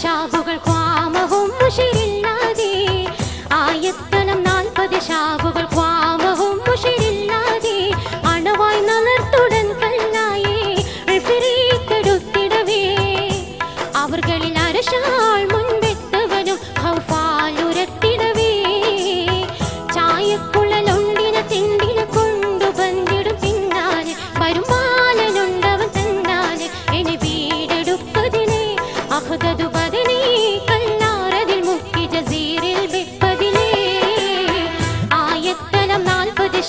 शाबा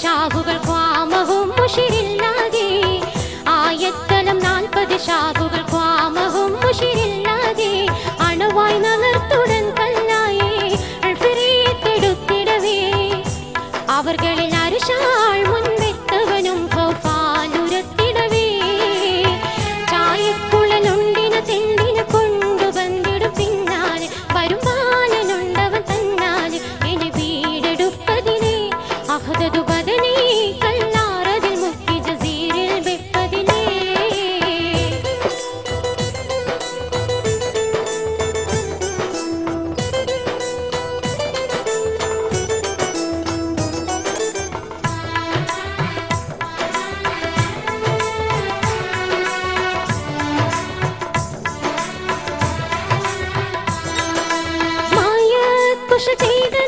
ഷാഖുകൾ ക്വാമവും മുഷിരില്ലാകെ ആയത്തലം നാൽപ്പത് ഷാഖുകൾ 是几个。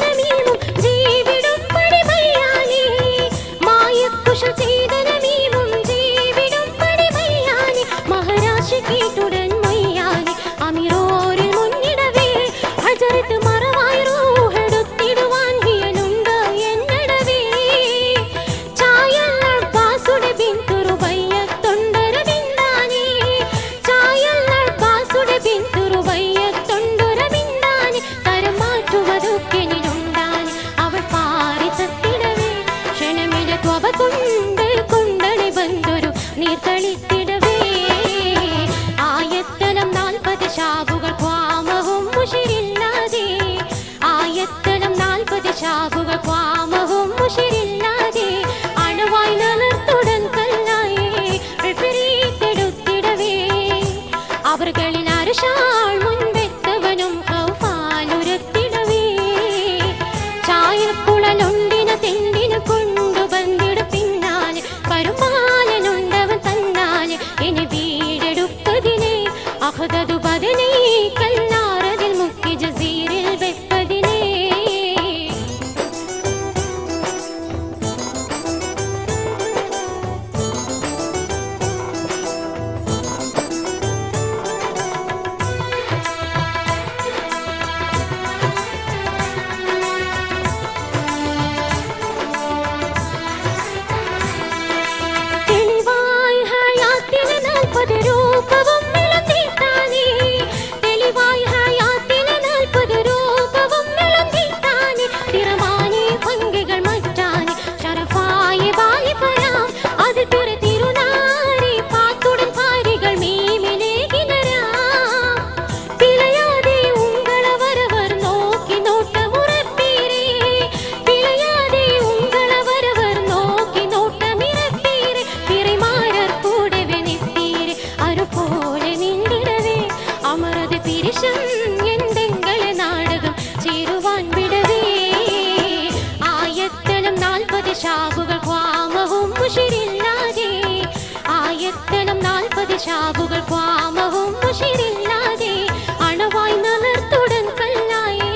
അതിശാവുകൾ പാമവും മുഷിരില്ലാതെ അണവായി നലർത്തുടൻ കല്ലായേ.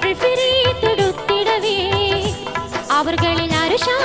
പ്രിഫിരി തൊടുത്തിടവേ. അവർകളിൽ അരുഷാ